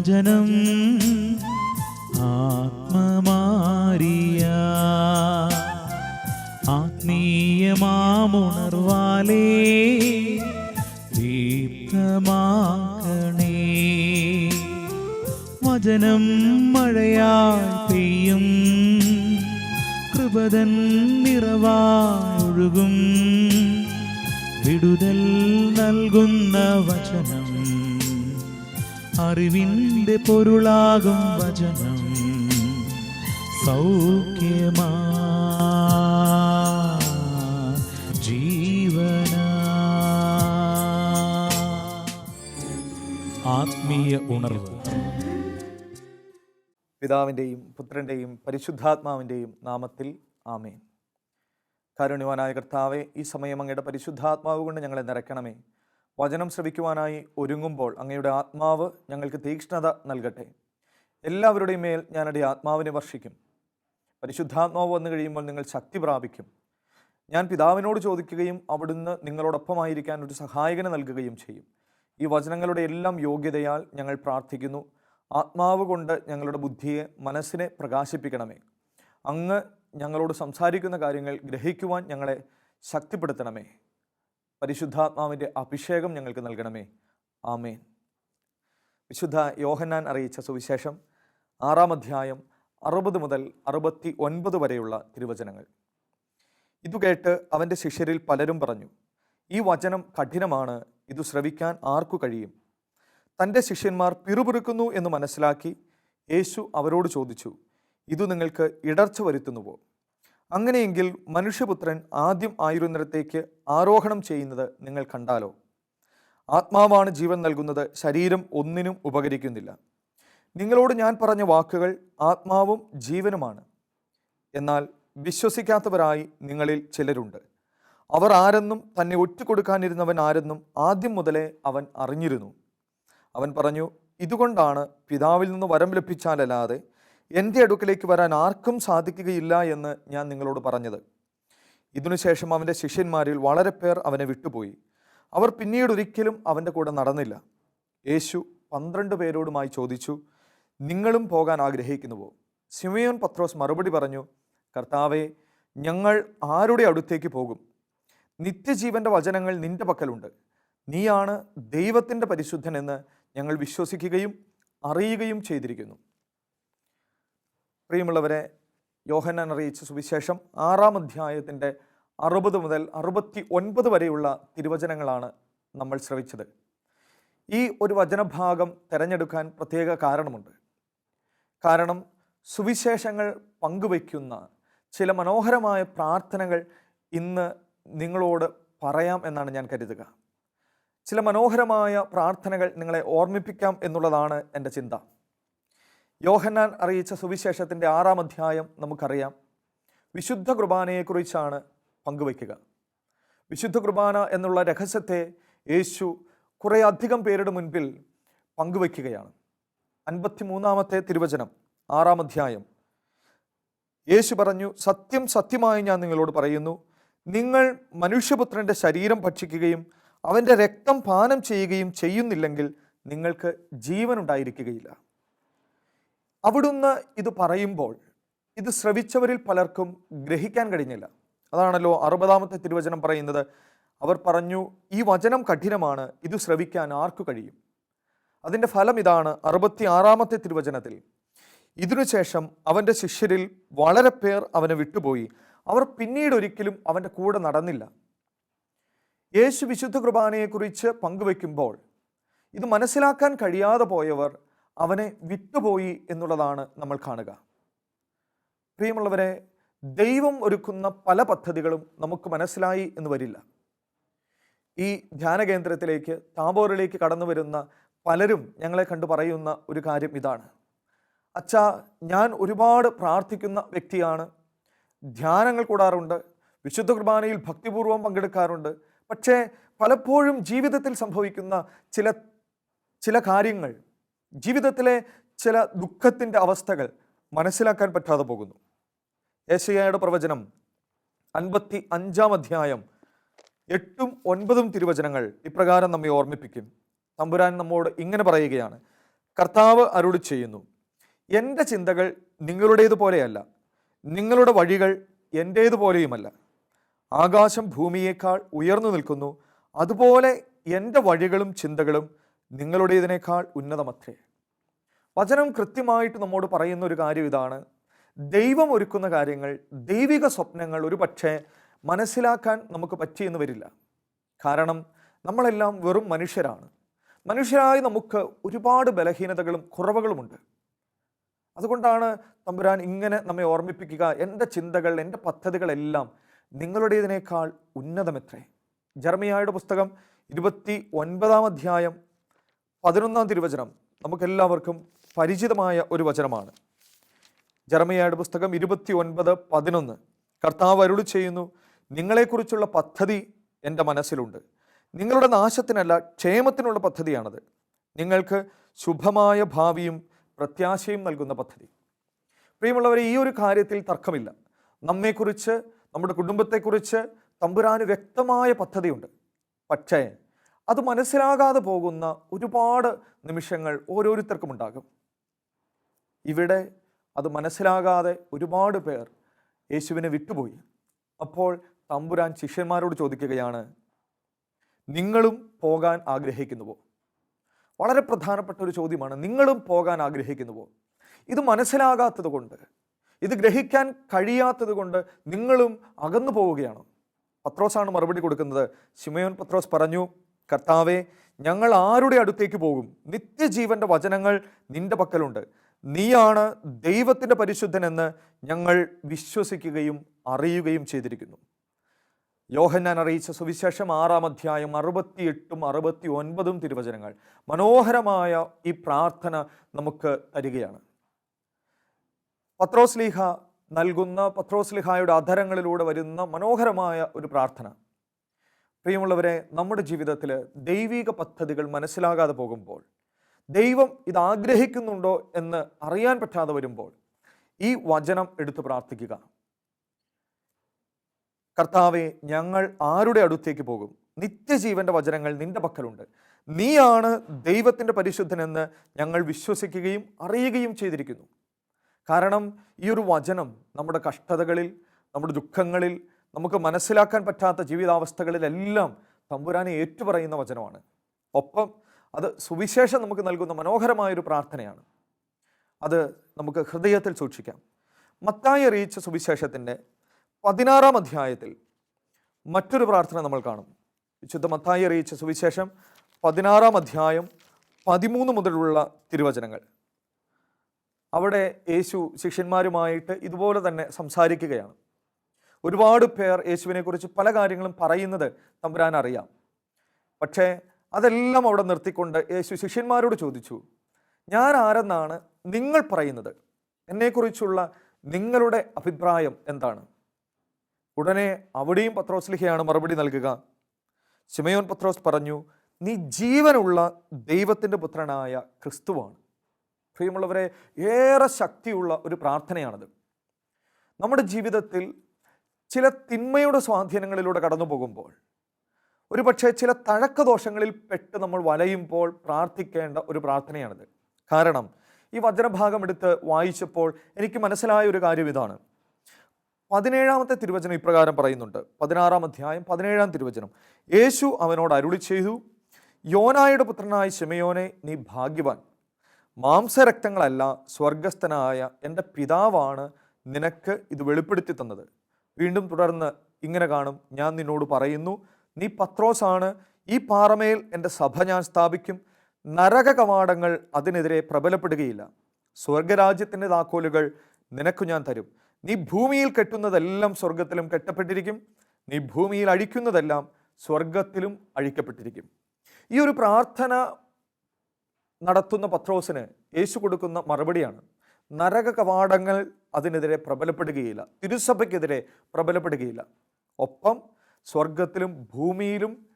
വചനം ആത്മീയ ഉണർവ്. പിതാവിന്റെയും പുത്രന്റെയും പരിശുദ്ധാത്മാവിന്റെയും നാമത്തിൽ ആമേൻ. കാരുണ്യവാനായ കർത്താവെ ഈ സമയം അങ്ങയുടെ പരിശുദ്ധാത്മാവ് കൊണ്ട് ഞങ്ങളെ നിറയ്ക്കണമേ. വചനം ശ്രവിക്കുവാനായി ഒരുങ്ങുമ്പോൾ അങ്ങയുടെ ആത്മാവ് ഞങ്ങൾക്ക് തീക്ഷ്ണത നൽകട്ടെ. എല്ലാവരുടെയും മേൽ ഞാനടി ആത്മാവിനെ വർഷിക്കും. പരിശുദ്ധാത്മാവ് വന്നു കഴിയുമ്പോൾ നിങ്ങൾ ശക്തി പ്രാപിക്കും. ഞാൻ പിതാവിനോട് ചോദിക്കുകയും അവിടുന്ന് നിങ്ങളോടൊപ്പമായിരിക്കാൻ ഒരു സഹായകനെ നൽകുകയും ചെയ്യും. ഈ വചനങ്ങളുടെ എല്ലാം യോഗ്യതയാൽ ഞങ്ങൾ പ്രാർത്ഥിക്കുന്നു. ആത്മാവ് കൊണ്ട് ഞങ്ങളുടെ ബുദ്ധിയെ മനസ്സിനെ പ്രകാശിപ്പിക്കണമേ. അങ്ങ് ഞങ്ങളോട് സംസാരിക്കുന്ന കാര്യങ്ങൾ ഗ്രഹിക്കുവാൻ ഞങ്ങളെ ശക്തിപ്പെടുത്തണമേ. പരിശുദ്ധാത്മാവിന്റെ അഭിഷേകം ഞങ്ങൾക്ക് നൽകണമേ. ആമേൻ. വിശുദ്ധ യോഹന്നാൻ അറിയിച്ച സുവിശേഷം ആറാം അധ്യായം അറുപത് മുതൽ അറുപത്തി ഒൻപത് വരെയുള്ള തിരുവചനങ്ങൾ. ഇതു കേട്ട് അവന്റെ ശിഷ്യരിൽ പലരും പറഞ്ഞു ഈ വചനം കഠിനമാണ് ഇത് ശ്രവിക്കാൻ ആർക്കു കഴിയും? തന്റെ ശിഷ്യന്മാർ പിറുപിറുക്കുന്നു എന്ന് മനസ്സിലാക്കി യേശു അവരോട് ചോദിച്ചു ഇതു നിങ്ങൾക്ക് ഇടർച്ച വരുത്തുന്നുവോ? അങ്ങനെയെങ്കിൽ മനുഷ്യപുത്രൻ ആദ്യം ആയിരുന്നിടത്തേക്ക് ആരോഹണം ചെയ്യുന്നത് നിങ്ങൾ കണ്ടാലോ? ആത്മാവാണ് ജീവൻ നൽകുന്നത് ശരീരം ഒന്നിനും ഉപകരിക്കുന്നില്ല. നിങ്ങളോട് ഞാൻ പറഞ്ഞ വാക്കുകൾ ആത്മാവും ജീവനുമാണ്. എന്നാൽ വിശ്വസിക്കാത്തവരായി നിങ്ങളിൽ ചിലരുണ്ട്. അവർ ആരെന്നും തന്നെ ഒറ്റുകൊടുക്കാനിരുന്നവൻ ആരെന്നും ആദ്യം മുതലേ അവൻ അറിഞ്ഞിരുന്നു. അവൻ പറഞ്ഞു ഇതുകൊണ്ടാണ് പിതാവിൽ നിന്ന് വരം ലഭിച്ചാലല്ലാതെ എന്റെ അടുക്കലേക്ക് വരാൻ ആർക്കും സാധിക്കുകയില്ല എന്ന് ഞാൻ നിങ്ങളോട് പറഞ്ഞത്. ഇതിനുശേഷം അവന്റെ ശിഷ്യന്മാരിൽ വളരെ പേർ അവനെ വിട്ടുപോയി. അവർ പിന്നീട് ഒരിക്കലും അവന്റെ കൂടെ നടന്നില്ല. യേശു പന്ത്രണ്ട് പേരോടുമായി ചോദിച്ചു നിങ്ങളും പോകാൻ ആഗ്രഹിക്കുന്നുവോ? സിമയോൻ പത്രോസ് മറുപടി പറഞ്ഞു കർത്താവെ ഞങ്ങൾ ആരുടെ അടുത്തേക്ക് പോകും? നിത്യജീവന്റെ വചനങ്ങൾ നിന്റെ പക്കലുണ്ട്. നീയാണ് ദൈവത്തിന്റെ പരിശുദ്ധൻ എന്ന് ഞങ്ങൾ വിശ്വസിക്കുകയും അറിയുകയും ചെയ്തിരിക്കുന്നു. പ്രിയമുള്ളവരെ യോഹനാൻ അറിയിച്ച സുവിശേഷം ആറാം അധ്യായത്തിന്റെ അറുപത് മുതൽ അറുപത്തി ഒൻപത് വരെയുള്ള തിരുവചനങ്ങളാണ് നമ്മൾ ശ്രവിച്ചത്. ഈ ഒരു വചനഭാഗം തിരഞ്ഞെടുക്കാൻ പ്രത്യേക കാരണമുണ്ട്. കാരണം സുവിശേഷങ്ങൾ പങ്കുവയ്ക്കുന്ന ചില മനോഹരമായ പ്രാർത്ഥനകൾ ഇന്ന് നിങ്ങളോട് പറയാം എന്നാണ് ഞാൻ കരുതുക. ചില മനോഹരമായ പ്രാർത്ഥനകൾ നിങ്ങളെ ഓർമ്മിപ്പിക്കാം എന്നുള്ളതാണ് എന്റെ ചിന്ത. യോഹന്നാൻ അറിയിച്ച സുവിശേഷത്തിന്റെ ആറാം അധ്യായം നമുക്കറിയാം. വിശുദ്ധ കുർബാനയെക്കുറിച്ചാണ് പങ്കുവയ്ക്കുക. വിശുദ്ധ കുർബാന എന്നുള്ള രഹസ്യത്തെ യേശു കുറേ അധികം പേരുടെ മുൻപിൽ പങ്കുവയ്ക്കുകയാണ്. അൻപത്തി മൂന്നാമത്തെ തിരുവചനം ആറാം അധ്യായം. യേശു പറഞ്ഞു സത്യം സത്യമായി ഞാൻ നിങ്ങളോട് പറയുന്നു. നിങ്ങൾ മനുഷ്യപുത്രന്റെ ശരീരം ഭക്ഷിക്കുകയും അവന്റെ രക്തം പാനം ചെയ്യുകയും ചെയ്യുന്നില്ലെങ്കിൽ നിങ്ങൾക്ക് ജീവൻ ഉണ്ടായിരിക്കുകയില്ല. അവിടുന്ന് ഇത് പറയുമ്പോൾ ഇത് ശ്രവിച്ചവരിൽ പലർക്കും ഗ്രഹിക്കാൻ കഴിഞ്ഞില്ല. അതാണല്ലോ അറുപതാമത്തെ തിരുവചനം പറയുന്നത്. അവർ പറഞ്ഞു ഈ വചനം കഠിനമാണ് ഇത് ശ്രവിക്കാൻ ആർക്കു കഴിയും? അതിന്റെ ഫലം ഇതാണ് അറുപത്തി ആറാമത്തെ തിരുവചനത്തിൽ. ഇതിനുശേഷം അവന്റെ ശിഷ്യരിൽ വളരെ പേർ അവനെ വിട്ടുപോയി. അവർ പിന്നീട് ഒരിക്കലും അവന്റെ കൂടെ നടന്നില്ല. യേശു വിശുദ്ധ കുർബാനയെക്കുറിച്ച് പങ്കുവെക്കുമ്പോൾ ഇത് മനസ്സിലാക്കാൻ കഴിയാതെ പോയവർ അവനെ വിട്ടുപോയി എന്നുള്ളതാണ് നമ്മൾ കാണുക. പ്രിയമുള്ളവരെ ദൈവം ഒരുക്കുന്ന പല പദ്ധതികളും നമുക്ക് മനസ്സിലായി എന്ന് വരില്ല. ഈ ധ്യാന കേന്ദ്രത്തിലേക്ക് താബോറിലേക്ക് കടന്നു വരുന്ന പലരും ഞങ്ങളെ കണ്ടു പറയുന്ന ഒരു കാര്യം ഇതാണ്. അച്ഛാ ഞാൻ ഒരുപാട് പ്രാർത്ഥിക്കുന്ന വ്യക്തിയാണ്. ധ്യാനങ്ങൾ കൂടാറുണ്ട്. വിശുദ്ധ കുർബാനയിൽ ഭക്തിപൂർവം പങ്കെടുക്കാറുണ്ട്. പക്ഷേ പലപ്പോഴും ജീവിതത്തിൽ സംഭവിക്കുന്ന ചില ചില കാര്യങ്ങൾ ജീവിതത്തിലെ ചില ദുഃഖത്തിന്റെ അവസ്ഥകൾ മനസ്സിലാക്കാൻ പറ്റാതെ പോകുന്നു. ഏശയ്യയുടെ പ്രവചനം അൻപത്തി അഞ്ചാം അധ്യായം എട്ടും ഒൻപതും തിരുവചനങ്ങൾ ഇപ്രകാരം നമ്മെ ഓർമ്മിപ്പിക്കും. തമ്പുരാൻ നമ്മോട് ഇങ്ങനെ പറയുകയാണ് കർത്താവ് അരുളി ചെയ്യുന്നു എന്റെ ചിന്തകൾ നിങ്ങളുടേതുപോലെയല്ല നിങ്ങളുടെ വഴികൾ എന്റേതുപോലെയുമല്ല ആകാശം ഭൂമിയേക്കാൾ ഉയർന്നു നിൽക്കുന്നു. അതുപോലെ എന്റെ വഴികളും ചിന്തകളും നിങ്ങളുടേതിനേക്കാൾ ഉന്നതമത്രേ. വചനം കൃത്യമായിട്ട് നമ്മോട് പറയുന്ന ഒരു കാര്യം ഇതാണ്. ദൈവം ഒരുക്കുന്ന കാര്യങ്ങൾ ദൈവിക സ്വപ്നങ്ങൾ ഒരു പക്ഷേ മനസ്സിലാക്കാൻ നമുക്ക് പറ്റിയെന്ന് വരില്ല. കാരണം നമ്മളെല്ലാം വെറും മനുഷ്യരാണ്. മനുഷ്യരായി നമുക്ക് ഒരുപാട് ബലഹീനതകളും കുറവുകളുമുണ്ട്. അതുകൊണ്ടാണ് തമ്പുരാൻ ഇങ്ങനെ നമ്മെ ഓർമ്മിപ്പിക്കുക. എന്റെ ചിന്തകൾ എന്റെ പദ്ധതികളെല്ലാം നിങ്ങളുടേതിനേക്കാൾ ഉന്നതമെത്രേ. ജർമിയായുടെ പുസ്തകം ഇരുപത്തി ഒൻപതാം അധ്യായം പതിനൊന്നാം തിരുവചനം നമുക്കെല്ലാവർക്കും പരിചിതമായ ഒരു വചനമാണ്. ജർമിയായുടെ പുസ്തകം ഇരുപത്തി ഒൻപത് പതിനൊന്ന്. കർത്താവ് അരുളി ചെയ്യുന്നു നിങ്ങളെക്കുറിച്ചുള്ള പദ്ധതി എന്റെ മനസ്സിലുണ്ട്. നിങ്ങളുടെ നാശത്തിനല്ല ക്ഷേമത്തിനുള്ള പദ്ധതിയാണത്. നിങ്ങൾക്ക് ശുഭമായ ഭാവിയും പ്രത്യാശയും നൽകുന്ന പദ്ധതി. പ്രിയമുള്ളവരെ ഈ ഒരു കാര്യത്തിൽ തർക്കമില്ല. നമ്മെക്കുറിച്ച് നമ്മുടെ കുടുംബത്തെക്കുറിച്ച് തമ്പുരാന് വ്യക്തമായ പദ്ധതിയുണ്ട്. പക്ഷേ അത് മനസ്സിലാകാതെ പോകുന്ന ഒരുപാട് നിമിഷങ്ങൾ ഓരോരുത്തർക്കും ഉണ്ടാകും. ഇവിടെ അത് മനസ്സിലാകാതെ ഒരുപാട് പേർ യേശുവിനെ വിട്ടുപോയി. അപ്പോൾ തമ്പുരാൻ ശിഷ്യന്മാരോട് ചോദിക്കുകയാണ് നിങ്ങളും പോകാൻ ആഗ്രഹിക്കുന്നുവോ? വളരെ പ്രധാനപ്പെട്ട ഒരു ചോദ്യമാണ്. നിങ്ങളും പോകാൻ ആഗ്രഹിക്കുന്നുവോ? ഇത് മനസ്സിലാകാത്തത് കൊണ്ട് ഇത് ഗ്രഹിക്കാൻ കഴിയാത്തത് കൊണ്ട് നിങ്ങളും അകന്നു പോവുകയാണ്? പത്രോസാണ് മറുപടി കൊടുക്കുന്നത്. ശിമയോൻ പത്രോസ് പറഞ്ഞു കർത്താവെ ഞങ്ങൾ ആരുടെ അടുത്തേക്ക് പോകും? നിത്യജീവന്റെ വചനങ്ങൾ നിന്റെ പക്കലുണ്ട്. നീയാണ് ദൈവത്തിന്റെ പരിശുദ്ധനെന്ന് ഞങ്ങൾ വിശ്വസിക്കുകയും അറിയുകയും ചെയ്തിരിക്കുന്നു. യോഹന്നാൻ അറിയിച്ച സുവിശേഷം ആറാം അധ്യായം അറുപത്തിയെട്ടും അറുപത്തി ഒൻപതും തിരുവചനങ്ങൾ. മനോഹരമായ ഈ പ്രാർത്ഥന നമുക്ക് തരികയാണ്. പത്രോസ്ലീഹ നൽകുന്ന പത്രോസ്ലിഹായുടെ അധരങ്ങളിലൂടെ വരുന്ന മനോഹരമായ ഒരു പ്രാർത്ഥന. പ്രിയമുള്ളവരെ നമ്മുടെ ജീവിതത്തിൽ ദൈവിക പദ്ധതികൾ മനസ്സിലാകാതെ പോകുമ്പോൾ ദൈവം ഇത് ആഗ്രഹിക്കുന്നുണ്ടോ എന്ന് അറിയാൻ പറ്റാതെ വരുമ്പോൾ ഈ വചനം എടുത്ത് പ്രാർത്ഥിക്കുക. കർത്താവെ ഞങ്ങൾ ആരുടെ അടുത്തേക്ക് പോകും? നിത്യജീവന്റെ വചനങ്ങൾ നിന്റെ പക്കലുണ്ട്. നീയാണ് ദൈവത്തിന്റെ പരിശുദ്ധനെന്ന് ഞങ്ങൾ വിശ്വസിക്കുകയും അറിയുകയും ചെയ്തിരിക്കുന്നു. കാരണം ഈ ഒരു വചനം നമ്മുടെ കഷ്ടതകളിൽ നമ്മുടെ ദുഃഖങ്ങളിൽ നമുക്ക് മനസ്സിലാക്കാൻ പറ്റാത്ത ജീവിതാവസ്ഥകളിലെല്ലാം തമ്പുരാനെ ഏറ്റുപറയുന്ന വചനമാണ്. ഒപ്പം അത് സുവിശേഷം നമുക്ക് നൽകുന്ന മനോഹരമായൊരു പ്രാർത്ഥനയാണ്. അത് നമുക്ക് ഹൃദയത്തിൽ സൂക്ഷിക്കാം. മത്തായി അറിയിച്ച സുവിശേഷത്തിന്റെ പതിനാറാം അധ്യായത്തിൽ മറ്റൊരു പ്രാർത്ഥന നമ്മൾ കാണും. വിശുദ്ധ മത്തായി അറിയിച്ച സുവിശേഷം പതിനാറാം അധ്യായം പതിമൂന്ന് മുതലുള്ള തിരുവചനങ്ങൾ. അവിടെ യേശു ശിഷ്യന്മാരുമായിട്ട് ഇതുപോലെ തന്നെ സംസാരിക്കുകയാണ്. ഒരുപാട് പേർ യേശുവിനെക്കുറിച്ച് പല കാര്യങ്ങളും പറയുന്നത് തമ്പുരാൻ അറിയാം. പക്ഷേ അതെല്ലാം അവിടെ നിർത്തിക്കൊണ്ട് യേശു ശിഷ്യന്മാരോട് ചോദിച്ചു ഞാൻ ആരെന്നാണ് നിങ്ങൾ പറയുന്നത്? എന്നെക്കുറിച്ചുള്ള നിങ്ങളുടെ അഭിപ്രായം എന്താണ്? ഉടനെ അവിടെയും പത്രോസ്ലിഹയാണ് മറുപടി നൽകുക. ശിമയോൻ പത്രോസ് പറഞ്ഞു നീ ജീവനുള്ള ദൈവത്തിന്റെ പുത്രനായ ക്രിസ്തുവാണ്. പ്രിയമുള്ളവരെ ഏറെ ശക്തിയുള്ള ഒരു പ്രാർത്ഥനയാണത്. നമ്മുടെ ജീവിതത്തിൽ ചില തിന്മയുടെ സ്വാധീനങ്ങളിലൂടെ കടന്നു പോകുമ്പോൾ ഒരു പക്ഷേ ചില തഴക്കദോഷങ്ങളിൽ പെട്ട് നമ്മൾ വലയുമ്പോൾ പ്രാർത്ഥിക്കേണ്ട ഒരു പ്രാർത്ഥനയാണിത്. കാരണം ഈ വചനഭാഗം എടുത്ത് വായിച്ചപ്പോൾ എനിക്ക് മനസ്സിലായ ഒരു കാര്യം ഇതാണ്. പതിനേഴാമത്തെ തിരുവചനം ഇപ്രകാരം പറയുന്നുണ്ട്. പതിനാറാം അധ്യായം പതിനേഴാം തിരുവചനം. യേശു അവനോട് അരുളി ചെയ്തു യോനായുടെ പുത്രനായ ശിമയോനെ നീ ഭാഗ്യവാൻ. മാംസരക്തങ്ങളല്ല സ്വർഗസ്ഥനായ എന്റെ പിതാവാണ് നിനക്ക് ഇത് വെളിപ്പെടുത്തി തന്നത്. വീണ്ടും തുടർന്ന് ഇങ്ങനെ കാണും. ഞാൻ നിന്നോട് പറയുന്നു നീ പത്രോസാണ് ഈ പാറമേൽ എന്റെ സഭ ഞാൻ സ്ഥാപിക്കും. നരക കവാടങ്ങൾ അതിനെതിരെ പ്രബലപ്പെടുകയില്ല. സ്വർഗരാജ്യത്തിന്റെ താക്കോലുകൾ നിനക്കു ഞാൻ തരും. നീ ഭൂമിയിൽ കെട്ടുന്നതെല്ലാം സ്വർഗത്തിലും കെട്ടപ്പെട്ടിരിക്കും. നീ ഭൂമിയിൽ അഴിക്കുന്നതെല്ലാം സ്വർഗത്തിലും അഴിക്കപ്പെട്ടിരിക്കും. ഈ ഒരു പ്രാർത്ഥന നടത്തുന്ന പത്രോസിന് യേശു കൊടുക്കുന്ന മറുപടിയാണ്. നരക കവാടങ്ങൾ അതിനെതിരെ പ്രബലപ്പെടുകയില്ല. തിരുസഭയ്ക്കെതിരെ പ്രബലപ്പെടുകയില്ല. ഒപ്പം സ്വർഗത്തിലും ഭൂമിയിലും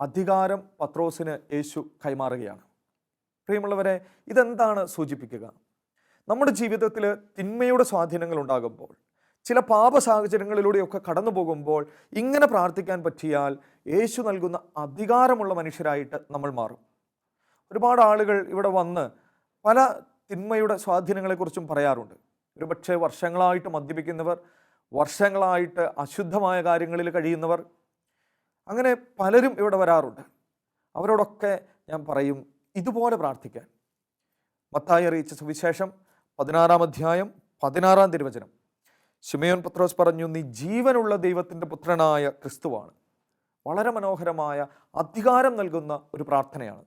അധികാരം പത്രോസിന് യേശു കൈമാറുകയാണ്. പ്രിയമുള്ളവരെ ഇതെന്താണ് സൂചിപ്പിക്കുക? നമ്മുടെ ജീവിതത്തിൽ തിന്മയുടെ സ്വാധീനങ്ങൾ ഉണ്ടാകുമ്പോൾ ചില പാപ സാഹചര്യങ്ങളിലൂടെയൊക്കെ കടന്നു പോകുമ്പോൾ ഇങ്ങനെ പ്രാർത്ഥിക്കാൻ പറ്റിയാൽ യേശു നൽകുന്ന അധികാരമുള്ള മനുഷ്യരായിട്ട് നമ്മൾ മാറും. ഒരുപാട് ആളുകൾ ഇവിടെ വന്ന് പല തിന്മയുടെ സ്വാധീനങ്ങളെക്കുറിച്ചും പറയാറുണ്ട്. ഒരുപക്ഷെ വർഷങ്ങളായിട്ട് മദ്യപിക്കുന്നവർ വർഷങ്ങളായിട്ട് അശുദ്ധമായ കാര്യങ്ങളിൽ കഴിയുന്നവർ അങ്ങനെ പലരും ഇവിടെ വരാറുണ്ട്. അവരോടൊക്കെ ഞാൻ പറയും ഇതുപോലെ പ്രാർത്ഥിക്കാൻ. മത്തായി അറിയിച്ച സുവിശേഷം പതിനാറാം അധ്യായം പതിനാറാം തിരുവചനം. ശിമയോൻ പത്രോസ് പറഞ്ഞു നീ ജീവനുള്ള ദൈവത്തിന്റെ പുത്രനായ ക്രിസ്തുവാണ്. വളരെ മനോഹരമായ അധികാരം നൽകുന്ന ഒരു പ്രാർത്ഥനയാണ്.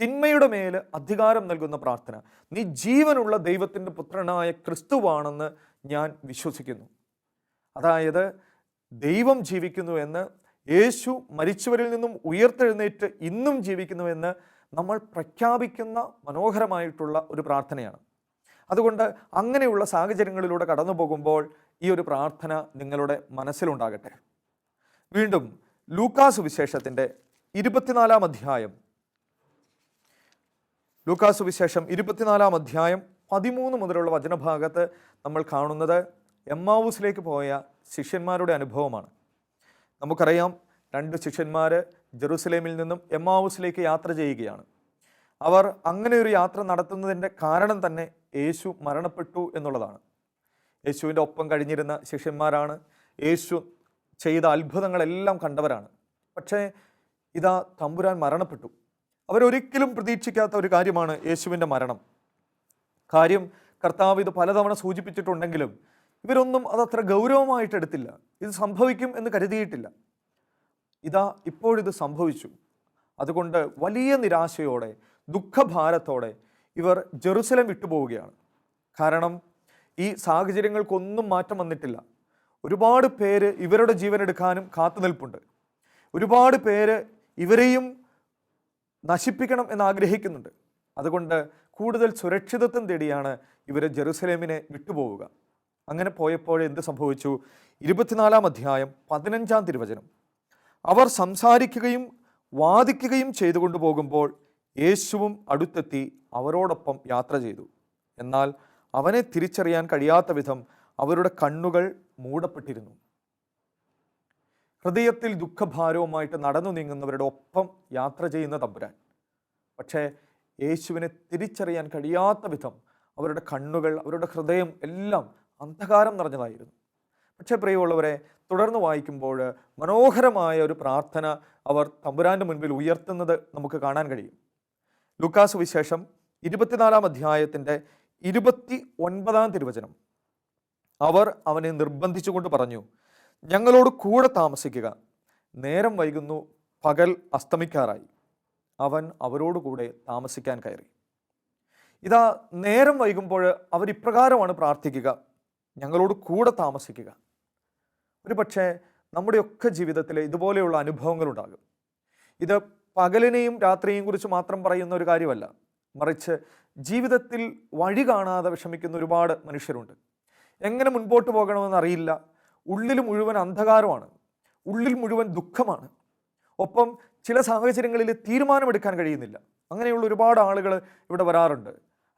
തിന്മയുടെ മേൽ അധികാരം നൽകുന്ന പ്രാർത്ഥന. നീ ജീവനുള്ള ദൈവത്തിന്റെ പുത്രനായ ക്രിസ്തുവാണെന്ന് ഞാൻ വിശ്വസിക്കുന്നു. അതായത് ദൈവം ജീവിക്കുന്നു എന്ന് യേശു മരിച്ചവരിൽ നിന്നും ഉയർത്തെഴുന്നേറ്റ് ഇന്നും ജീവിക്കുന്നുവെന്ന് നമ്മൾ പ്രഖ്യാപിക്കുന്ന മനോഹരമായിട്ടുള്ള ഒരു പ്രാർത്ഥനയാണ്. അതുകൊണ്ട് അങ്ങനെയുള്ള സാഹചര്യങ്ങളിലൂടെ കടന്നു പോകുമ്പോൾ ഈ ഒരു പ്രാർത്ഥന നിങ്ങളുടെ മനസ്സിലുണ്ടാകട്ടെ. വീണ്ടും ലൂക്കാസ് വിശേഷത്തിന്റെ ഇരുപത്തിനാലാം അധ്യായം. ലൂക്കാസ് വിശേഷം ഇരുപത്തിനാലാം അധ്യായം പതിമൂന്ന് മുതലുള്ള വചനഭാഗത്ത് നമ്മൾ കാണുന്നത് എമ്മാവൂസിലേക്ക് പോയ ശിഷ്യന്മാരുടെ അനുഭവമാണ്. നമുക്കറിയാം രണ്ട് ശിഷ്യന്മാർ ജെറുസലേമിൽ നിന്നും എമ്മാവൂസിലേക്ക് യാത്ര ചെയ്യുകയാണ്. അവർ അങ്ങനെ ഒരു യാത്ര നടത്തുന്നതിന്റെ കാരണം തന്നെ യേശു മരണപ്പെട്ടു എന്നുള്ളതാണ്. യേശുവിന്റെ ഒപ്പം കഴിഞ്ഞിരുന്ന ശിഷ്യന്മാരാണ്. യേശു ചെയ്ത അത്ഭുതങ്ങളെല്ലാം കണ്ടവരാണ്. പക്ഷേ ഇതാ തമ്പുരാൻ മരണപ്പെട്ടു. അവരൊരിക്കലും പ്രതീക്ഷിക്കാത്ത ഒരു കാര്യമാണ് യേശുവിന്റെ മരണം. കാര്യം കർത്താവ് ഇത് പലതവണ സൂചിപ്പിച്ചിട്ടുണ്ടെങ്കിലും ഇവരൊന്നും അതത്ര ഗൗരവമായിട്ട് എടുത്തില്ല. ഇത് സംഭവിക്കും എന്ന് കരുതിയിട്ടില്ല. ഇതാ ഇപ്പോഴിത് സംഭവിച്ചു. അതുകൊണ്ട് വലിയ നിരാശയോടെ ദുഃഖഭാരത്തോടെ ഇവർ ജെറുസലം വിട്ടുപോവുകയാണ് കാരണം ഈ സാഹചര്യങ്ങൾക്കൊന്നും മാറ്റം വന്നിട്ടില്ല. ഒരുപാട് പേര് ഇവരുടെ ജീവൻ എടുക്കാനും കാത്തുനിൽപ്പുണ്ട് ഒരുപാട് പേര് ഇവരെയും നശിപ്പിക്കണം എന്ന് ആഗ്രഹിക്കുന്നുണ്ട് അതുകൊണ്ട് കൂടുതൽ സുരക്ഷിതത്വം തേടിയാണ് ഇവർ ജെറുസലേമിനെ വിട്ടുപോവുക അങ്ങനെ പോയപ്പോൾ എന്ത് സംഭവിച്ചു? ഇരുപത്തിനാലാം അധ്യായം പതിനഞ്ചാം തിരുവചനം. അവർ സംസാരിക്കുകയും വാദിക്കുകയും ചെയ്തു പോകുമ്പോൾ യേശുവും അടുത്തെത്തി അവരോടൊപ്പം യാത്ര ചെയ്തു. എന്നാൽ അവനെ തിരിച്ചറിയാൻ കഴിയാത്ത വിധം അവരുടെ കണ്ണുകൾ മൂടപ്പെട്ടിരുന്നു. ഹൃദയത്തിൽ ദുഃഖഭാരവുമായിട്ട് നടന്നു നീങ്ങുന്നവരുടെ ഒപ്പം യാത്ര ചെയ്യുന്ന തമ്പുരാൻ. പക്ഷേ യേശുവിനെ തിരിച്ചറിയാൻ കഴിയാത്ത വിധം അവരുടെ കണ്ണുകൾ അവരുടെ ഹൃദയം എല്ലാം അന്ധകാരം നിറഞ്ഞതായിരുന്നു. പക്ഷേ പ്രിയമുള്ളവരെ തുടർന്ന് വായിക്കുമ്പോൾ മനോഹരമായ ഒരു പ്രാർത്ഥന അവർ തമ്പുരാന്റെ മുൻപിൽ ഉയർത്തുന്നത് നമുക്ക് കാണാൻ കഴിയും. ലൂക്കാസ് വിശേഷം ഇരുപത്തിനാലാം അധ്യായത്തിന്റെ ഇരുപത്തി ഒൻപതാം തിരുവചനം. അവർ അവനെ നിർബന്ധിച്ചുകൊണ്ട് പറഞ്ഞു ഞങ്ങളോട് കൂടെ താമസിക്കുക. നേരം വൈകുന്നു പകൽ അസ്തമിക്കാറായി. അവൻ അവരോടുകൂടെ താമസിക്കാൻ കയറി. ഇതാ നേരം വൈകുമ്പോൾ അവരിപ്രകാരമാണ് പ്രാർത്ഥിക്കുക. ഞങ്ങളോട് കൂടെ താമസിക്കുക. ഒരു പക്ഷേ നമ്മുടെയൊക്കെ ജീവിതത്തിൽ ഇതുപോലെയുള്ള അനുഭവങ്ങളുണ്ടാകും. ഇത് പകലിനെയും രാത്രിയെയും കുറിച്ച് മാത്രം പറയുന്ന ഒരു കാര്യമല്ല. മറിച്ച് ജീവിതത്തിൽ വഴി കാണാതെ വിഷമിക്കുന്ന ഒരുപാട് മനുഷ്യരുണ്ട്. എങ്ങനെ മുൻപോട്ട് പോകണമെന്ന് അറിയില്ല. ഉള്ളിൽ മുഴുവൻ അന്ധകാരമാണ്. ഉള്ളിൽ മുഴുവൻ ദുഃഖമാണ്. ഒപ്പം ചില സാഹചര്യങ്ങളിൽ തീരുമാനമെടുക്കാൻ കഴിയുന്നില്ല. അങ്ങനെയുള്ള ഒരുപാട് ആളുകൾ ഇവിടെ വരാറുണ്ട്.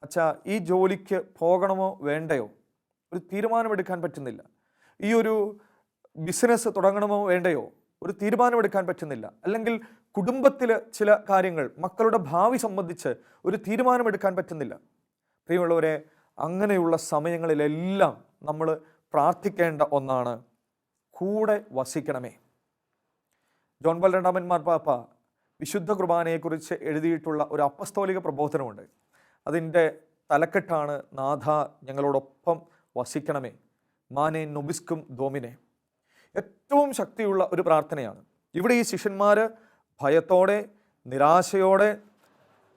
അച്ഛാ ഈ ജോലിക്ക് പോകണമോ വേണ്ടയോ? ഒരു തീരുമാനമെടുക്കാൻ പറ്റുന്നില്ല. ഈ ഒരു ബിസിനസ് തുടങ്ങണമോ വേണ്ടയോ? ഒരു തീരുമാനമെടുക്കാൻ പറ്റുന്നില്ല. അല്ലെങ്കിൽ കുടുംബത്തിൽ ചില കാര്യങ്ങൾ മക്കളുടെ ഭാവി സംബന്ധിച്ച് ഒരു തീരുമാനമെടുക്കാൻ പറ്റുന്നില്ല. പ്രിയമുള്ളവരെ അങ്ങനെയുള്ള സമയങ്ങളിലെല്ലാം നമ്മൾ പ്രാർത്ഥിക്കേണ്ട ഒന്നാണ് കൂടെ വസിക്കണമേ. ജോൺ പോൾ രണ്ടാമൻ മാർപ്പാപ്പ വിശുദ്ധ കുർബാനയെക്കുറിച്ച് എഴുതിയിട്ടുള്ള ഒരു അപ്പസ്തോലിക പ്രബോധനമുണ്ട്. അതിന്റെ തലക്കെട്ടാണ് നാഥ ഞങ്ങളോടൊപ്പം വസിക്കണമേ. മാനെ നൊബിസ്കും ദോമിനെ. ഏറ്റവും ശക്തിയുള്ള ഒരു പ്രാർത്ഥനയാണ്. ഇവിടെ ഈ ശിഷ്യന്മാർ ഭയത്തോടെ നിരാശയോടെ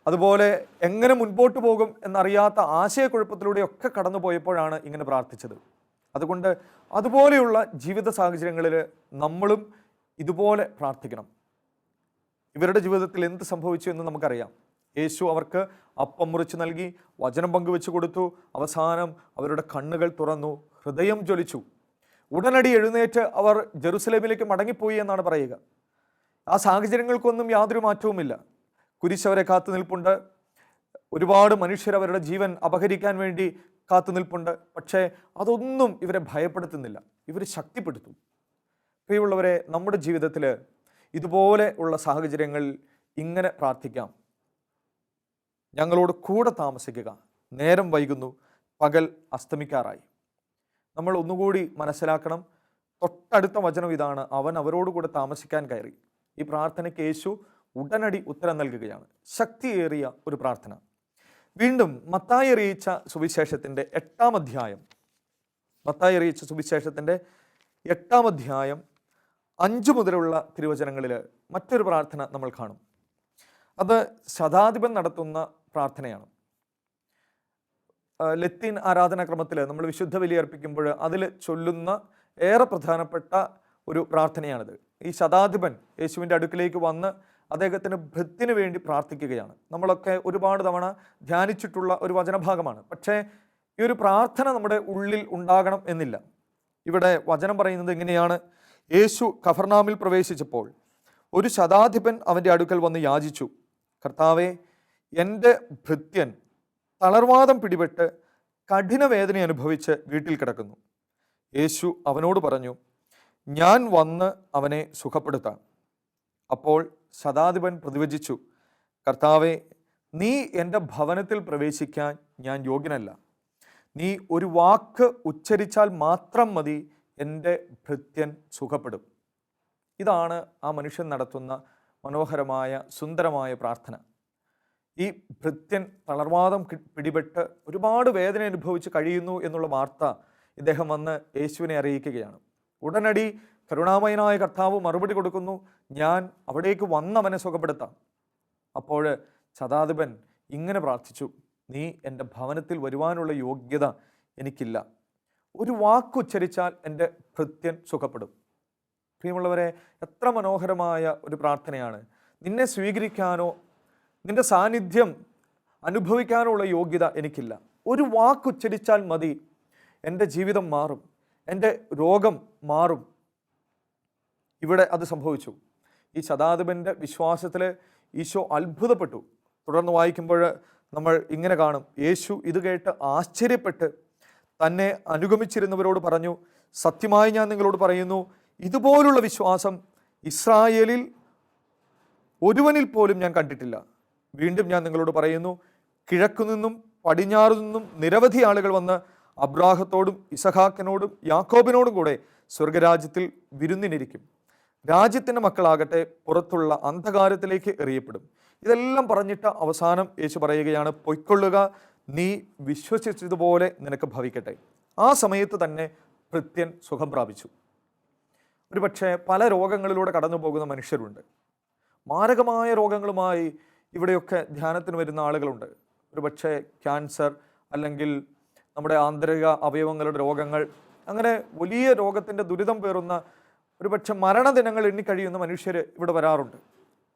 അതുപോലെ എങ്ങനെ മുൻപോട്ട് പോകും എന്നറിയാത്ത ആശയക്കുഴപ്പത്തിലൂടെയൊക്കെ കടന്നു പോയപ്പോഴാണ് ഇങ്ങനെ പ്രാർത്ഥിച്ചത്. അതുകൊണ്ട് അതുപോലെയുള്ള ജീവിത സാഹചര്യങ്ങളിൽ നമ്മളും ഇതുപോലെ പ്രാർത്ഥിക്കണം. ഇവരുടെ ജീവിതത്തിൽ എന്ത് സംഭവിച്ചു എന്ന് നമുക്കറിയാം. യേശു അവർക്ക് അപ്പം മുറിച്ച് നൽകി വചനം പങ്കുവെച്ചു കൊടുത്തു. അവസാനം അവരുടെ കണ്ണുകൾ തുറന്നു ഹൃദയം ജ്വലിച്ചു. ഉടനടി എഴുന്നേറ്റ് അവർ ജെറുസലേമിലേക്ക് മടങ്ങിപ്പോയി എന്നാണ് പറയുക. ആ സാഹചര്യങ്ങൾക്കൊന്നും യാതൊരു മാറ്റവുമില്ല. കുരിശവരെ കാത്തു നിൽപ്പുണ്ട്. ഒരുപാട് മനുഷ്യർ അവരുടെ ജീവൻ അപഹരിക്കാൻ വേണ്ടി കാത്തു നിൽപ്പുണ്ട്. പക്ഷേ അതൊന്നും ഇവരെ ഭയപ്പെടുത്തുന്നില്ല. ഇവർ ശക്തിപ്പെടുത്തും. പ്രിയമുള്ളവരെ നമ്മുടെ ജീവിതത്തിൽ ഇതുപോലെ ഉള്ള സാഹചര്യങ്ങളിൽ ഇങ്ങനെ പ്രാർത്ഥിക്കാം. ഞങ്ങളോട് കൂടെ താമസിക്കുക. നേരം വൈകുന്നു. പകൽ അസ്തമിക്കാറായി. നമ്മൾ ഒന്നുകൂടി മനസ്സിലാക്കണം. തൊട്ടടുത്ത വചനം ഇതാണ്. അവൻ അവരോട് കൂടെ താമസിക്കാൻ കയറി. ഈ പ്രാർത്ഥനയ്ക്ക് യേശു ഉടനടി ഉത്തരം നൽകുകയാണ്. ശക്തിയേറിയ ഒരു പ്രാർത്ഥന. വീണ്ടും മത്തായി അറിയിച്ച സുവിശേഷത്തിന്റെ എട്ടാം അധ്യായം. മത്തായി അറിയിച്ച സുവിശേഷത്തിന്റെ എട്ടാം അധ്യായം അഞ്ചു മുതലുള്ള തിരുവചനങ്ങളിൽ മറ്റൊരു പ്രാർത്ഥന നമ്മൾ കാണും. അത് ശതാധിപൻ നടത്തുന്ന പ്രാർത്ഥനയാണ്. ലത്തീൻ ആരാധനാക്രമത്തിൽ നമ്മൾ വിശുദ്ധ ബലി അർപ്പിക്കുമ്പോൾ അതിൽ ചൊല്ലുന്ന ഏറെ പ്രധാനപ്പെട്ട ഒരു പ്രാർത്ഥനയാണിത്. ഈ ശതാധിപൻ യേശുവിന്റെ അടുക്കിലേക്ക് വന്ന് അദ്ദേഹത്തിന് ഭൃത്തിന് വേണ്ടി പ്രാർത്ഥിക്കുകയാണ്. നമ്മളൊക്കെ ഒരുപാട് തവണ ധ്യാനിച്ചിട്ടുള്ള ഒരു വചനഭാഗമാണ്. പക്ഷേ ഈ ഒരു പ്രാർത്ഥന നമ്മുടെ ഉള്ളിൽ ഉണ്ടാകണം എന്നില്ല. ഇവിടെ വചനം പറയുന്നത് എങ്ങനെയാണ്? യേശു കഫർനാമിൽ പ്രവേശിച്ചപ്പോൾ ഒരു ശതാധിപൻ അവന്റെ അടുക്കൽ വന്ന് യാചിച്ചു. കർത്താവെ എന്റെ ഭൃത്യൻ തളർവാദം പിടിപെട്ട് കഠിന വേദന അനുഭവിച്ച് വീട്ടിൽ കിടക്കുന്നു. യേശു അവനോട് പറഞ്ഞു ഞാൻ വന്ന് അവനെ സുഖപ്പെടുത്താം. അപ്പോൾ ശതാധിപൻ പ്രതിവചിച്ചു കർത്താവെ നീ എന്റെ ഭവനത്തിൽ പ്രവേശിക്കാൻ ഞാൻ യോഗ്യനല്ല. നീ ഒരു വാക്ക് ഉച്ചരിച്ചാൽ മാത്രം മതി എന്റെ ഭൃത്യൻ സുഖപ്പെടും. ഇതാണ് ആ മനുഷ്യൻ നടത്തുന്ന മനോഹരമായ സുന്ദരമായ പ്രാർത്ഥന. ഈ ഭൃത്യൻ തളർവാദം പിടിപെട്ട് ഒരുപാട് വേദന അനുഭവിച്ച് കഴിയുന്നു എന്നുള്ള വാർത്ത ഇദ്ദേഹം വന്ന് യേശുവിനെ അറിയിക്കുകയാണ്. ഉടനടി കരുണാമയനായ കർത്താവ് മറുപടി കൊടുക്കുന്നു ഞാൻ അവിടേക്ക് അവനെ സുഖപ്പെടുത്താം. അപ്പോൾ ശതാധിപൻ ഇങ്ങനെ പ്രാർത്ഥിച്ചു നീ എന്റെ ഭവനത്തിൽ വരുവാനുള്ള യോഗ്യത എനിക്കില്ല. ഒരു വാക്കുച്ചരിച്ചാൽ എന്റെ ഭൃത്യൻ സുഖപ്പെടും. പ്രിയമുള്ളവരെ എത്ര മനോഹരമായ ഒരു പ്രാർത്ഥനയാണ്. നിന്നെ സ്വീകരിക്കാനോ നിന്റെ സാന്നിധ്യം അനുഭവിക്കാനോ ഉള്ള യോഗ്യത എനിക്കില്ല. ഒരു വാക്കുച്ചരിച്ചാൽ മതി എന്റെ ജീവിതം മാറും. എന്റെ രോഗം മാറും. ഇവിടെ അത് സംഭവിച്ചു. ഈ ശതാധിപന്റെ വിശ്വാസത്തിൽ ഈശോ അത്ഭുതപ്പെട്ടു. തുടർന്ന് വായിക്കുമ്പോൾ നമ്മൾ ഇങ്ങനെ കാണും. യേശു ഇത് കേട്ട് ആശ്ചര്യപ്പെട്ട് തന്നെ അനുഗമിച്ചിരുന്നവരോട് പറഞ്ഞു സത്യമായി ഞാൻ നിങ്ങളോട് പറയുന്നു ഇതുപോലുള്ള വിശ്വാസം ഇസ്രായേലിൽ ഒരുവനിൽ പോലും ഞാൻ കണ്ടിട്ടില്ല. വീണ്ടും ഞാൻ നിങ്ങളോട് പറയുന്നു കിഴക്കു നിന്നും പടിഞ്ഞാറു നിന്നും നിരവധി ആളുകൾ വന്ന് അബ്രാഹത്തോടും ഇസഹാക്കിനോടും യാക്കോബിനോടും കൂടെ സ്വർഗരാജ്യത്തിൽ വിരുന്നിനിരിക്കും. രാജ്യത്തിന്റെ മക്കളാകട്ടെ പുറത്തുള്ള അന്ധകാരത്തിലേക്ക് എറിയപ്പെടും. ഇതെല്ലാം പറഞ്ഞിട്ട് അവസാനം യേശു പറയുകയാണ് പൊയ്ക്കൊള്ളുക നീ വിശ്വസിച്ചതുപോലെ നിനക്ക് ഭവിക്കട്ടെ. ആ സമയത്ത് തന്നെ ഭൃത്യൻ സുഖം പ്രാപിച്ചു. ഒരുപക്ഷെ പല രോഗങ്ങളിലൂടെ കടന്നു പോകുന്ന മനുഷ്യരുണ്ട്. മാരകമായ രോഗങ്ങളുമായി ഇവിടെയൊക്കെ ധ്യാനത്തിന് വരുന്ന ആളുകളുണ്ട്. ഒരുപക്ഷെ ക്യാൻസർ അല്ലെങ്കിൽ നമ്മുടെ ആന്തരിക അവയവങ്ങളുടെ രോഗങ്ങൾ അങ്ങനെ വലിയ രോഗത്തിന്റെ ദുരിതം പേറുന്ന ഒരുപക്ഷെ മരണദിനങ്ങൾ എണ്ണിക്കഴിയുന്ന മനുഷ്യർ ഇവിടെ വരാറുണ്ട്.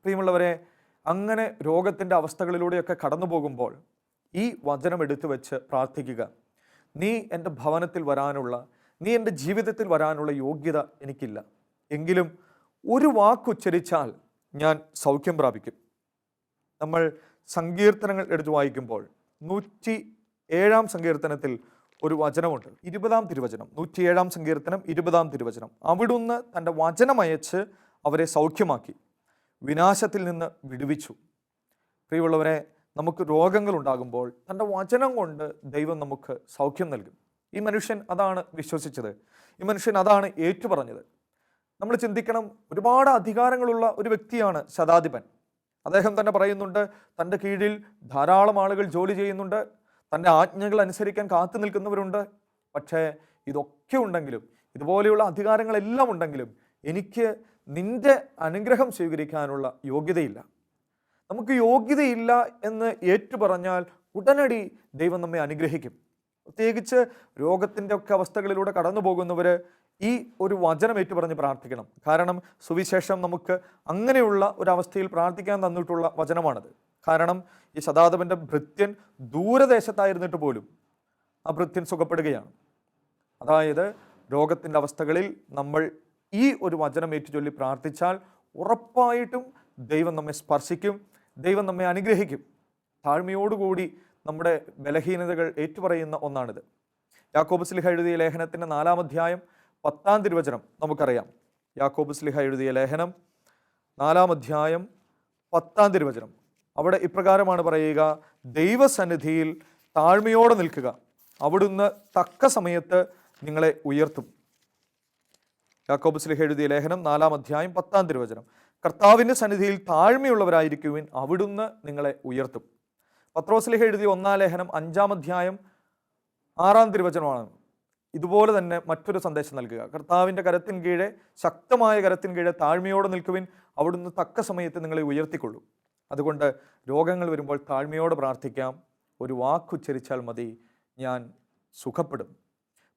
പ്രിയമുള്ളവരെ അങ്ങനെ രോഗത്തിന്റെ അവസ്ഥകളിലൂടെയൊക്കെ കടന്നു പോകുമ്പോൾ ഈ വചനം എടുത്തു വെച്ച് പ്രാർത്ഥിക്കുക. നീ എന്റെ ഭവനത്തിൽ വരാനുള്ള നീ എന്റെ ജീവിതത്തിൽ വരാനുള്ള യോഗ്യത എനിക്കില്ല. എങ്കിലും ഒരു വാക്കുച്ചരിച്ചാൽ ഞാൻ സൗഖ്യം പ്രാപിക്കും. നമ്മൾ സങ്കീർത്തനങ്ങൾ എടുത്തു വായിക്കുമ്പോൾ നൂറ്റി ഏഴാം സങ്കീർത്തനത്തിൽ ഒരു വചനമുണ്ട്. ഇരുപതാം തിരുവചനം നൂറ്റിയേഴാം സങ്കീർത്തനം ഇരുപതാം തിരുവചനം. അവിടുന്ന് തന്റെ വചനമയച്ച് അവരെ സൗഖ്യമാക്കി വിനാശത്തിൽ നിന്ന് വിടുവിച്ചു. പ്രിയമുള്ളവരെ നമുക്ക് രോഗങ്ങൾ ഉണ്ടാകുമ്പോൾ തന്റെ വചനം കൊണ്ട് ദൈവം നമുക്ക് സൗഖ്യം നൽകും. ഈ മനുഷ്യൻ അതാണ് വിശ്വസിച്ചത്. ഈ മനുഷ്യൻ അതാണ് ഏറ്റുപറഞ്ഞത്. നമ്മൾ ചിന്തിക്കണം ഒരുപാട് അധികാരങ്ങളുള്ള ഒരു വ്യക്തിയാണ് ശതാധിപൻ. അദ്ദേഹം തന്നെ പറയുന്നുണ്ട് തന്റെ കീഴിൽ ധാരാളം ആളുകൾ ജോലി ചെയ്യുന്നുണ്ട് തന്റെ ആജ്ഞകൾ അനുസരിക്കാൻ കാത്തു നിൽക്കുന്നവരുണ്ട്. പക്ഷേ ഇതൊക്കെ ഉണ്ടെങ്കിലും ഇതുപോലെയുള്ള അധികാരങ്ങളെല്ലാം ഉണ്ടെങ്കിലും എനിക്ക് നിന്റെ അനുഗ്രഹം സ്വീകരിക്കാനുള്ള യോഗ്യതയില്ല. നമുക്ക് യോഗ്യതയില്ല എന്ന് ഏറ്റുപറഞ്ഞാൽ ഉടനടി ദൈവം നമ്മെ അനുഗ്രഹിക്കും. പ്രത്യേകിച്ച് രോഗത്തിന്റെ ഒക്കെ അവസ്ഥകളിലൂടെ കടന്നു പോകുന്നവർ ഈ ഒരു വചനം ഏറ്റുപറഞ്ഞ് പ്രാർത്ഥിക്കണം. കാരണം സുവിശേഷം നമുക്ക് അങ്ങനെയുള്ള ഒരവസ്ഥയിൽ പ്രാർത്ഥിക്കാൻ തന്നിട്ടുള്ള വചനമാണത്. കാരണം ഈ ശതാധിപന്റെ ഭൃത്യൻ ദൂരദേശത്തായിരുന്നിട്ട് പോലും ആ ഭൃത്യൻ സുഖപ്പെടുകയാണ്. അതായത് രോഗത്തിന്റെ അവസ്ഥകളിൽ നമ്മൾ ഈ ഒരു വചനം ഏറ്റുചൊല്ലി പ്രാർത്ഥിച്ചാൽ ഉറപ്പായിട്ടും ദൈവം നമ്മെ സ്പർശിക്കും ദൈവം നമ്മെ അനുഗ്രഹിക്കും. താഴ്മയോടുകൂടി നമ്മുടെ ബലഹീനതകൾ ഏറ്റുപറയുന്ന ഒന്നാണിത്. യാക്കോബ് സ്ലിഹ എഴുതിയ ലേഖനത്തിന്റെ നാലാം അധ്യായം പത്താം തിരുവചനം നമുക്കറിയാം. യാക്കോബ് സ്ലിഹ എഴുതിയ ലേഖനം നാലാം അധ്യായം പത്താം തിരുവചനം. അവിടെ ഇപ്രകാരമാണ് പറയുക ദൈവസന്നിധിയിൽ താഴ്മയോടെ നിൽക്കുക. അവിടുന്ന് തക്ക സമയത്ത് നിങ്ങളെ ഉയർത്തും. യാക്കോബ് സ്ലിഹ എഴുതിയ ലേഖനം നാലാം അധ്യായം പത്താം തിരുവചനം. കർത്താവിന്റെ സന്നിധിയിൽ താഴ്മയുള്ളവരായിരിക്കുവിൻ അവിടുന്ന് നിങ്ങളെ ഉയർത്തും. പത്രോസ്ലിഹ എഴുതിയ ഒന്നാം ലേഖനം അഞ്ചാം അധ്യായം ആറാം തിരുവചനമാണ്. ഇതുപോലെ തന്നെ മറ്റൊരു സന്ദേശം നൽകുക. കർത്താവിന്റെ കരത്തിൻ കീഴെ ശക്തമായ കരത്തിൻ കീഴെ താഴ്മയോടെ നിൽക്കുവിൻ അവിടുന്ന് തക്ക സമയത്ത് നിങ്ങളെ ഉയർത്തിക്കൊള്ളും. അതുകൊണ്ട് രോഗങ്ങൾ വരുമ്പോൾ താഴ്മയോടെ പ്രാർത്ഥിക്കാം. ഒരു വാക്കുച്ചരിച്ചാൽ മതി. ഞാൻ സുഖപ്പെടും.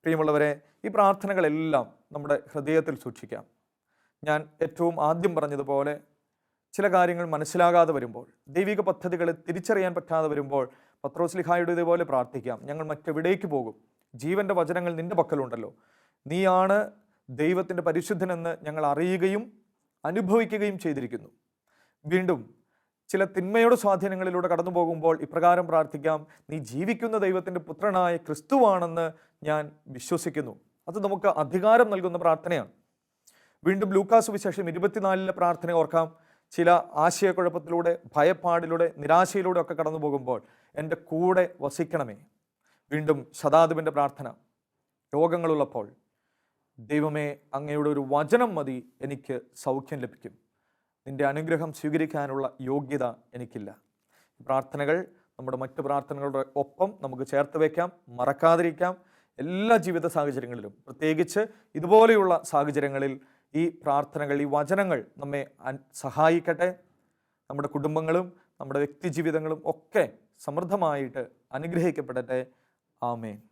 പ്രിയമുള്ളവരെ ഈ പ്രാർത്ഥനകളെല്ലാം നമ്മുടെ ഹൃദയത്തിൽ സൂക്ഷിക്കാം. ഞാൻ ഏറ്റവും ആദ്യം പറഞ്ഞതുപോലെ ചില കാര്യങ്ങൾ മനസ്സിലാകാതെ വരുമ്പോൾ ദൈവിക പദ്ധതികളെ തിരിച്ചറിയാൻ പറ്റാതെ വരുമ്പോൾ പത്രോസ്ലിഹായുടെ ഇതുപോലെ പ്രാർത്ഥിക്കാം. ഞങ്ങൾ മറ്റെവിടേക്ക് പോകും? ജീവന്റെ വചനങ്ങൾ നിന്റെ പക്കലുണ്ടല്ലോ. നീയാണ് ദൈവത്തിന്റെ പരിശുദ്ധനെന്ന് ഞങ്ങൾ അറിയുകയും അനുഭവിക്കുകയും ചെയ്തിരിക്കുന്നു. വീണ്ടും ചില തിന്മയുടെ സ്വാധീനങ്ങളിലൂടെ കടന്നു പോകുമ്പോൾ ഇപ്രകാരം പ്രാർത്ഥിക്കാം. നീ ജീവിക്കുന്ന ദൈവത്തിന്റെ പുത്രനായ ക്രിസ്തുവാണെന്ന് ഞാൻ വിശ്വസിക്കുന്നു. അത് നമുക്ക് അധികാരം നൽകുന്ന പ്രാർത്ഥനയാണ്. വീണ്ടും ലൂക്കാസ് വിശേഷം ഇരുപത്തിനാലിലെ പ്രാർത്ഥന ഓർക്കാം. ചില ആശയക്കുഴപ്പത്തിലൂടെ ഭയപ്പാടിലൂടെ നിരാശയിലൂടെ ഒക്കെ കടന്നു പോകുമ്പോൾ എന്റെ കൂടെ വസിക്കണമേ. വീണ്ടും ശതാധിപന്റെ പ്രാർത്ഥന. രോഗങ്ങളുള്ളപ്പോൾ ദൈവമേ അങ്ങയുടെ ഒരു വചനം മതി. എനിക്ക് സൗഖ്യം ലഭിക്കും. നിന്റെ അനുഗ്രഹം സ്വീകരിക്കാനുള്ള യോഗ്യത എനിക്കില്ല. പ്രാർത്ഥനകൾ നമ്മുടെ മറ്റ് പ്രാർത്ഥനകളുടെ ഒപ്പം നമുക്ക് ചേർത്ത് വയ്ക്കാം മറക്കാതിരിക്കാം. എല്ലാ ജീവിത സാഹചര്യങ്ങളിലും പ്രത്യേകിച്ച് ഇതുപോലെയുള്ള സാഹചര്യങ്ങളിൽ ഈ പ്രാർത്ഥനകൾ ഈ വചനങ്ങൾ നമ്മെ സഹായിക്കട്ടെ. നമ്മുടെ കുടുംബങ്ങളും നമ്മുടെ വ്യക്തി ജീവിതങ്ങളും ഒക്കെ സമൃദ്ധമായിട്ട് അനുഗ്രഹിക്കപ്പെടട്ടെ. ആമേൻ.